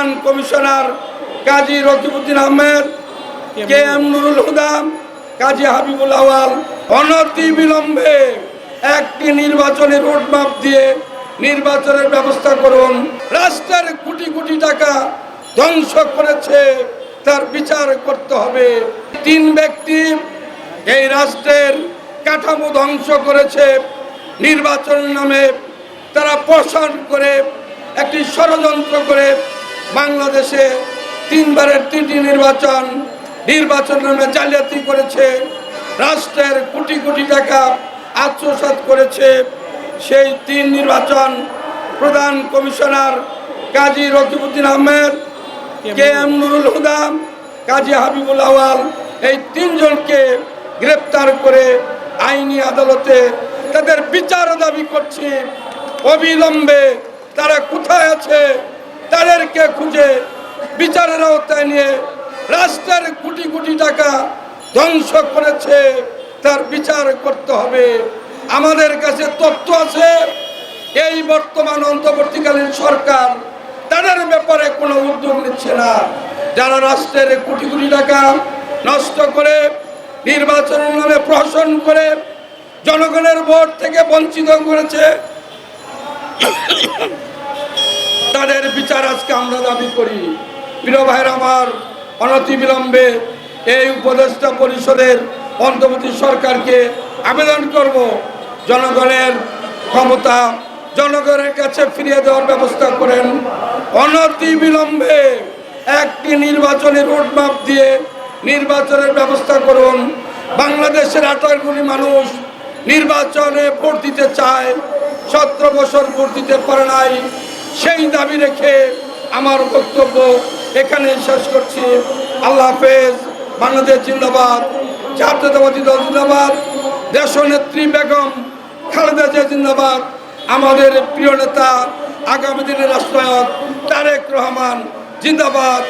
প্রধান commissioner Kazi Rakibuddin Ahmed K M Nurul Huda Kazi Habibul Awal অনতি বিলম্বে একটি নির্বাচনী রোডম্যাপ দিয়ে নির্বাচনের ব্যবস্থা করুন। রাষ্ট্রের কোটি কোটি টাকা ধ্বংস করেছে তার বিচার করতে হবে। তিন ব্যক্তি এই রাষ্ট্রের কাঠামো ধ্বংস করেছে নির্বাচন নামে তারা পোষণ করে একটি ষড়যন্ত্র করে বাংলাদেশে তিনবারের তিনটি নির্বাচন নির্বাচন নামে জালিয়াতি করেছে রাষ্ট্রের কোটি কোটি টাকা আত্মসাৎ করেছে। সেই তিন নির্বাচন প্রধান commissioner Kazi Rakibuddin Ahmed K M Nurul Huda Kazi Habibul Awal এই তিনজনকে গ্রেপ্তার করে আইনি আদালতে তাদের বিচার দাবি করছি। অবিলম্বে তারা কোথায় আছে? তাদেরকে খুঁজে বিচারের আওতায় নিয়ে রাষ্ট্রের কোটি কোটি টাকা ধ্বংস করেছে, তার বিচার করতে হবে। আমাদের কাছে তথ্য আছে, এই বর্তমান অন্তর্বর্তীকালীন সরকার তাদের ব্যাপারে কোনো উদ্যোগ নিচ্ছে না। যারা রাষ্ট্রের কোটি কোটি টাকা নষ্ট করে, নির্বাচনের নামে প্রহসন করে, জনগণের ভোট থেকে বঞ্চিত করেছে তাদের বিচার আজকে আমরা দাবি করি। প্রিয় ভাইয়ের আমার অনতি বিলম্বে এই উপদেষ্টা পরিষদের অন্তর্বর্তী সরকারকে আবেদন করব। জনগণের ক্ষমতা, জনগণের কাছে ফিরিয়ে দেওয়ার ব্যবস্থা করেন। অনতি বিলম্বে একটি নির্বাচনী রোডম্যাপ দিয়ে নির্বাচনের ব্যবস্থা করুন। বাংলাদেশের আঠারো কোটি মানুষ নির্বাচনে ভোট দিতে চায়, সতেরো বছর ভোট দিতে পারে নাই। সেই দাবি রেখে আমার বক্তব্য এখানে শেষ করছি। আল্লাহ হাফেজ, বাংলাদেশ জিন্দাবাদ, জাতীয়তাবাদী দল জিন্দাবাদ দেশ নেত্রী বেগম খালেদা জিয়া জিন্দাবাদ, আমাদের প্রিয় নেতা, আগামী দিনের রাষ্ট্রায়ত তারেক রহমান জিন্দাবাদ।